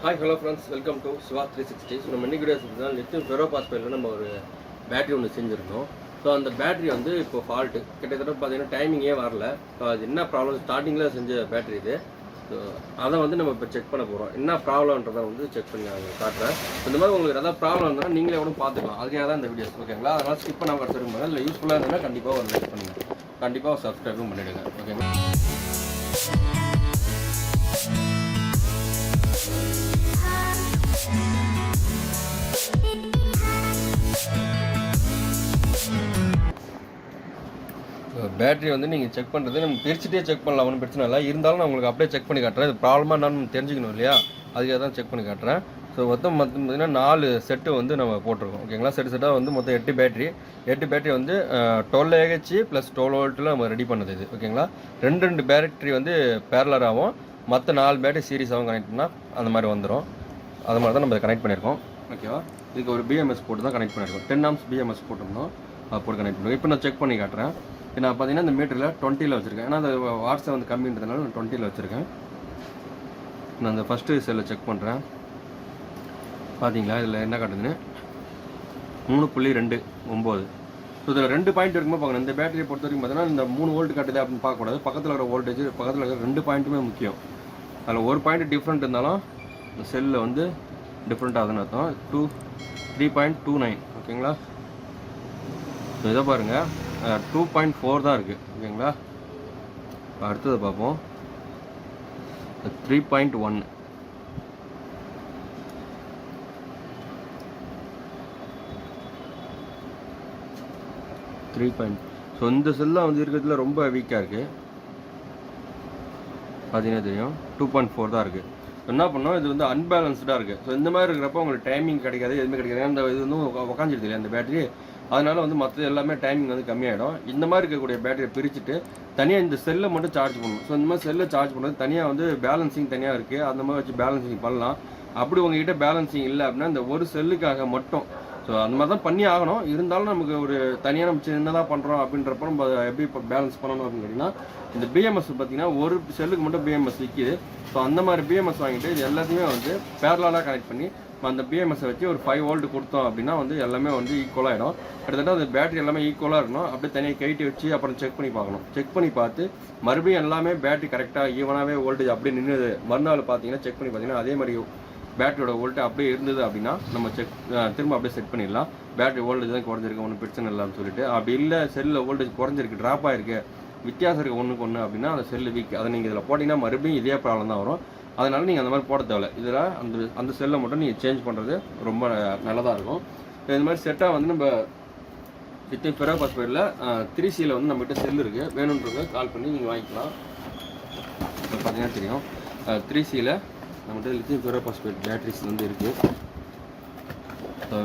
Hi hello friends welcome to Siva three sixty so நம்ம இன்னைக்கு video lithium ஃபெரோபாஸ்பைடில் நம்ம ஒரு பேட்டரி ஒன்று செஞ்சுருந்தோம். ஸோ அந்த பேட்டரி வந்து இப்போ ஃபால்ட்டு கிட்டத்தட்ட பார்த்தீங்கன்னா டைமிங்கே வரல. ஸோ அது என்ன ப்ராப்ளம் ஸ்டார்டிங்கில் செஞ்ச பேட்டரி இது. ஸோ அதை வந்து நம்ம இப்போ செக் பண்ண போகிறோம் என்ன ப்ராப்ளம்ன்றதை வந்து செக் பண்ணி நான் காட்டுறேன். இந்த மாதிரி உங்களுக்கு ஏதாவது ப்ராப்ளம் இருந்தால் நீங்களே கூட பார்த்துக்கலாம். அதுக்காக தான் இந்த வீடியோஸ் ஓகேங்களா அதனால் ஸ்கிப் பண்ணாமல் எடுத்துருங்க இல்லை யூஸ்ஃபுல்லாக இருந்ததுன்னா கண்டிப்பாக ஒரு லைக் பண்ணுங்கள் கண்டிப்பாக சப்ஸ்கிரைபும் பண்ணிவிடுங்க ஓகேங்களா பேட்டரி வந்து நீங்கள் செக் பண்ணுறது நம்ம பிரிச்சுட்டே செக் பண்ணலாம் ஒன்றும் பிரச்சனை இல்லை. இருந்தாலும் நான் உங்களுக்கு அப்படியே செக் பண்ணி காட்டுறேன். இது ப்ராப்ளமாக என்னன்னு தெரிஞ்சுக்கணும் இல்லையா? அதுக்காக தான் செக் பண்ணி காட்டுறேன். ஸோ மொத்தம் மொத்தம் பார்த்தீங்கன்னா நாலு செட்டு வந்து நம்ம போட்டிருக்கோம். ஓகேங்களா செட்டு செட்டாக வந்து மொத்தம் எட்டு பேட்டரி. எட்டு பேட்டரி வந்து டுவெல் ஏஹெச் ப்ளஸ் டுவெல் வோல்ட்டில் நம்ம ரெடி பண்ணது இது. ஓகேங்களா ரெண்டு ரெண்டு பேட்டரி வந்து பேரலராகவும் மற்ற நாலு பேட்டரி சீரிஸாகவும் கனெக்ட் பண்ணால் அந்த மாதிரி வந்துடும் அது மாதிரி தான் நம்ம கனெக்ட் பண்ணியிருக்கோம். ஓகேவா இதுக்கு ஒரு பிஎம்எஸ் போட்டு தான் கனெக்ட் பண்ணியிருக்கோம். டென் ஆம்ஸ் பிஎம்எஸ் போட்டிருந்தோம் அது போட்டு கனெக்ட் பண்ணுவோம் இப்போ நான் செக் பண்ணி காட்டுறேன். நான் பார்த்தீங்கன்னா இந்த மீட்டரில் டுவெண்ட்டியில் வச்சுருக்கேன். ஏன்னா அந்த வாட்ஸை வந்து கம்மின்றதுனால நான் டுவெண்ட்டியில் வச்சுருக்கேன். நான் அந்த ஃபஸ்ட்டு செல்லை செக் பண்ணுறேன் பார்த்தீங்களா? இதில் என்ன காட்டுதுன்னு? மூணு புள்ளி ரெண்டு ஒம்பது. ஸோ இதில் ரெண்டு பாயிண்ட் இருக்கும்போது பார்க்கணும் இந்த பேட்டரியை பொறுத்த வரைக்கும் பார்த்தீங்கன்னா இந்த மூணு வோல்ட் காட்டுது அப்படின்னு பார்க்கக்கூடாது. பக்கத்தில் இருக்கிற வோல்டேஜ் பக்கத்தில் இருக்கிற ரெண்டு பாயிண்ட்டுமே முக்கியம். அதில் ஒரு பாயிண்ட் டிஃப்ரெண்ட் இருந்தாலும் இந்த செல்லில் வந்து டிஃப்ரெண்ட் ஆகுதுன்னு அர்த்தம். Two three point two nine ஓகேங்களா ஸோ இதை பாருங்கள் டூ பாயிண்ட் ஃபோர் தான் இருக்குது ஓகேங்களா? இப்போ அடுத்ததை பார்ப்போம். Three point one three point so இந்த செல்லாம் வந்து இருக்கிறதுல ரொம்ப வீக்காக இருக்குது பார்த்தீங்கன்னா தெரியும். டூ பாயிண்ட் ஃபோர் தான் இருக்குது என்ன பண்ணோம்? இது வந்து அன்பேலன்ஸ்டாக இருக்குது ஸோ இந்த மாதிரி இருக்கிறப்ப உங்களுக்கு டைமிங் கிடைக்காது எதுவுமே கிடைக்காது. ஏன்னா இது வந்து உக்காஞ்சிருது இல்லையா அந்த பேட்டரி அதனால் வந்து மற்ற எல்லாமே டைமிங் வந்து கம்மியாயிடும். இந்த மாதிரி இருக்கக்கூடிய பேட்டரியை பிரிச்சுட்டு தனியாக இந்த செல்லை மட்டும் சார்ஜ் பண்ணணும். ஸோ இந்த மாதிரி செல்லை சார்ஜ் பண்ணுறது தனியாக வந்து பேலன்சிங் தனியாக இருக்குது அந்த மாதிரி வச்சு பேலன்சிங் பண்ணலாம். அப்படி உங்ககிட்ட பேலன்சிங் இல்லை அப்படின்னா இந்த ஒரு செல்லுக்காக மட்டும். ஸோ அந்த மாதிரி தான் பண்ணி ஆகணும். இருந்தாலும் நமக்கு ஒரு தனியாக நம்ம சின்னதாக பண்ணுறோம் அப்படின்றப்ப நம்ம எப்படி இப்போ பேலன்ஸ் பண்ணணும் அப்படின்னு கேட்டிங்கன்னா இந்த பிஎம்எஸ் பார்த்தீங்கன்னா ஒரு செல்லுக்கு மட்டும் பிஎம்எஸ் விற்கிது ஸோ அந்த மாதிரி பிஎம்எஸ் வாங்கிட்டு இது எல்லாத்தையுமே வந்து பேரலாக கனெக்ட் பண்ணி அந்த பிஎம்எஸை வச்சு ஒரு ஃபைவ் வோல்ட் கொடுத்தோம் அப்படின்னா வந்து எல்லாமே வந்து ஈக்குவலாகிடும் கிட்டத்தட்ட அந்த பேட்டரி எல்லாமே ஈக்குவலாக இருக்கணும். அப்படியே தனியாக கைட்டி வச்சு அப்புறம் செக் பண்ணி பார்க்கணும். செக் பண்ணி பார்த்து மறுபடியும் எல்லாமே பேட்டரி கரெக்டாக ஈவனாகவே வோல்டேஜ் அப்படியே நின்றுது மறுநாள் பார்த்தீங்கன்னா செக் பண்ணி பார்த்தீங்கன்னா அதே மாதிரி பேட்டரியோட வோல்ட் அப்படியே இருந்தது அப்படின்னா நம்ம செக் திரும்ப அப்படியே செட் பண்ணிடலாம். பேட்டரி வோல்டேஜ் தான் குறைஞ்சிருக்கு ஒன்றும் பிரச்சனை இல்லைன்னு சொல்லிட்டு. அப்படி இல்லை செல்லில் வோல்டேஜ் குறைஞ்சிருக்கு ட்ராப் ஆயிருக்கு. வித்தியாசம் இருக்குது ஒன்றுக்கு ஒன்று அப்படின்னா அந்த செல்லு வீக் அதை நீங்கள் இதில் போட்டிங்கன்னா மறுபடியும் இதே ப்ராப்ளம் தான் வரும். அதனால் நீங்கள் அந்த மாதிரி போட தேவையில்ல. இதில் அந்த அந்த செல்லை மட்டும் நீங்கள் சேஞ்ச் பண்ணுறது ரொம்ப நல்லதாக இருக்கும். இந்த மாதிரி செட்டாக வந்து நம்ம வித்தின் ஃபெரோ பாஸ்பேட்டில் த்ரீ சியில் வந்து நம்மகிட்ட செல் இருக்குது வேணுன்றவங்க கால் பண்ணி நீங்கள் வாங்கிக்கலாம். பார்த்தீங்கன்னா தெரியும். த்ரீ சியில் நம்மகிட்ட லித்தியம் ஃபெரோ பாஸ்பேட் பேட்டரிஸ் வந்து இருக்குது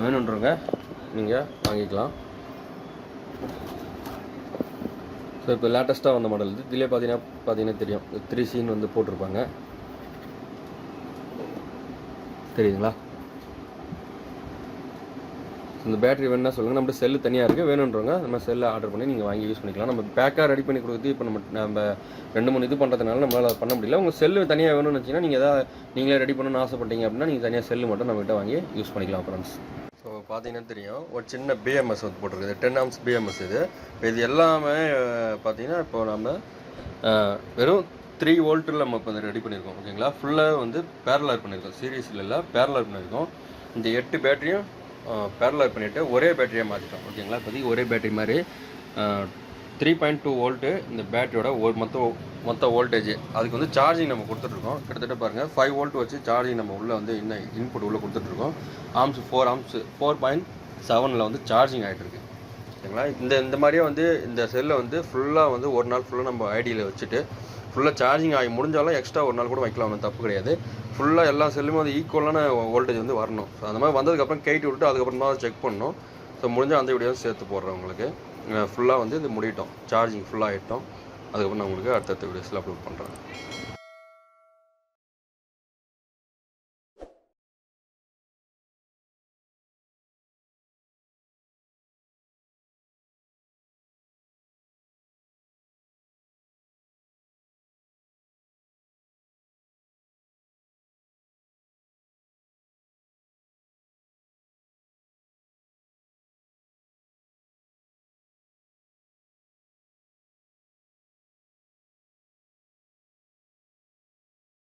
வேணுன்றவங்க நீங்கள் வாங்கிக்கலாம். ஸோ இப்போ லேட்டஸ்ட்டாக வந்த மாடல் இது. இதிலே பார்த்தீங்கன்னா பார்த்தீங்கன்னா தெரியும். த்ரீ சின்னு வந்து போட்டிருப்பாங்க. தெரியுதுங்களா? இந்த பேட்டரி வேணும்னா சொல்லுங்கள் நம்ம செல்லு தனியாக இருக்குது வேணுன்றவங்க நம்ம செல்லை ஆர்டர் பண்ணி நீங்கள் வாங்கி யூஸ் பண்ணிக்கலாம். நம்ம பேக்காக ரெடி பண்ணி கொடுக்குறது இப்போ நம்ம நம்ம ரெண்டு மூணு இது பண்ணுறதுனால நம்மளால் அதை பண்ண முடியல. உங்கள் செல்லு தனியாக வேணும்னு வச்சிங்கன்னா நீங்கள் எதாவது நீங்களே ரெடி பண்ணணும்னு ஆசைப்பட்டீங்க அப்படின்னா நீங்கள் தனியாக செல்லு மட்டும் நம்மகிட்ட வாங்கி யூஸ் பண்ணிக்கலாம் ஃப்ரெண்ட்ஸ் ஸோ பார்த்தீங்கன்னா தெரியும். ஒரு சின்ன பிஎம்எஸ் வந்து போட்டிருக்குது. டென் ஆம்ஸ் பிஎம்எஸ் இது. இப்போ இது எல்லாமே பார்த்தீங்கன்னா இப்போ நம்ம வெறும் த்ரீ வோல்ட்டில் நம்ம இப்போ ரெடி பண்ணியிருக்கோம் ஓகேங்களா ஃபுல்லாக வந்து பேரலர் பண்ணியிருக்கோம் சீரீஸில் இல்லை பேரலர் பண்ணியிருக்கோம் இந்த எட்டு பேட்டரியும் பேரலர் பண்ணிவிட்டு ஒரே பேட்டரியாக மாற்றிட்டோம் ஓகேங்களா இப்போதைக்கு ஒரே பேட்டரி மாதிரி த்ரீ பாயிண்ட் டூ வோல்ட்டு இந்த பேட்டரியோட ஒரு மொத்த மொத்த வோல்டேஜ் அதுக்கு வந்து சார்ஜிங் நம்ம கொடுத்துட்ருக்கோம் கிட்டத்தட்ட பாருங்கள் ஃபைவ் வோல்ட் வச்சு சார்ஜிங் நம்ம உள்ளே வந்து இன்னும் இன்புட் உள்ளே கொடுத்துட்ருக்கோம் ohms four ohms four point செவனில் வந்து சார்ஜிங் ஆகிட்டுருக்கு ஓகேங்களா இந்த இந்த மாதிரியே வந்து இந்த செல்லை வந்து ஃபுல்லாக வந்து ஒரு நாள் ஃபுல்லாக நம்ம ஐடியில் வச்சுட்டு ஃபுல்லாக சார்ஜிங் ஆகி முடிஞ்சாலும் எக்ஸ்ட்ரா ஒரு நாள் கூட வைக்கலாம் ஒன்றும் தப்பு கிடையாது. ஃபுல்லாக எல்லா செல்லுமே வந்து ஈக்குவலான வோல்டேஜ் வந்து வரணும். ஸோ அந்த மாதிரி வந்ததுக்கப்புறம் கைட்டு விட்டு அதுக்கப்புறமா செக் பண்ணணும். ஸோ முடிஞ்சால் அந்த வீடியோ சேர்த்து போடுறேன் உங்களுக்கு. ஃபுல்லாக வந்து இது முடியட்டும். சார்ஜிங் ஃபுல்லாக ஆகிட்டோம் அதுக்கப்புறம் நான் உங்களுக்கு அடுத்தடுத்த வீடியோஸில் அப்லோட் பண்ணுறேன்